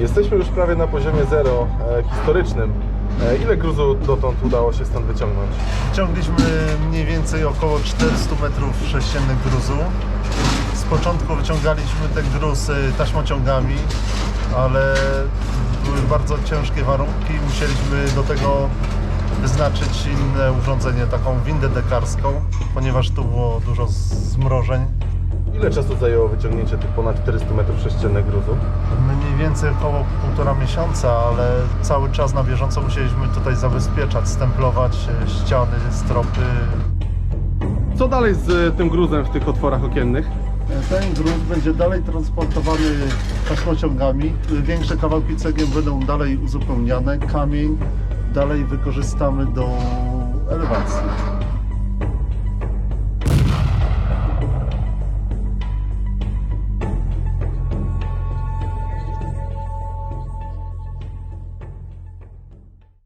Jesteśmy już prawie na poziomie zero e, historycznym. E, ile gruzu dotąd udało się stąd wyciągnąć? Ciągliśmy mniej więcej około 400 metrów sześciennych gruzu. Z początku wyciągaliśmy ten gruz taśmociągami, ale były bardzo ciężkie warunki. Musieliśmy do tego wyznaczyć inne urządzenie, taką windę dekarską, ponieważ tu było dużo zmrożeń. Ile czasu zajęło wyciągnięcie tych ponad 400 metrów sześciennych gruzu? Mniej więcej około półtora miesiąca, ale cały czas na bieżąco musieliśmy tutaj zabezpieczać, stemplować y, ściany, stropy, Co dalej z e, tym gruzem w tych otworach okiennych? Ten gruz będzie dalej transportowany taśmociągami. Większe kawałki cegieł będą dalej uzupełniane. Kamień dalej wykorzystamy do elewacji.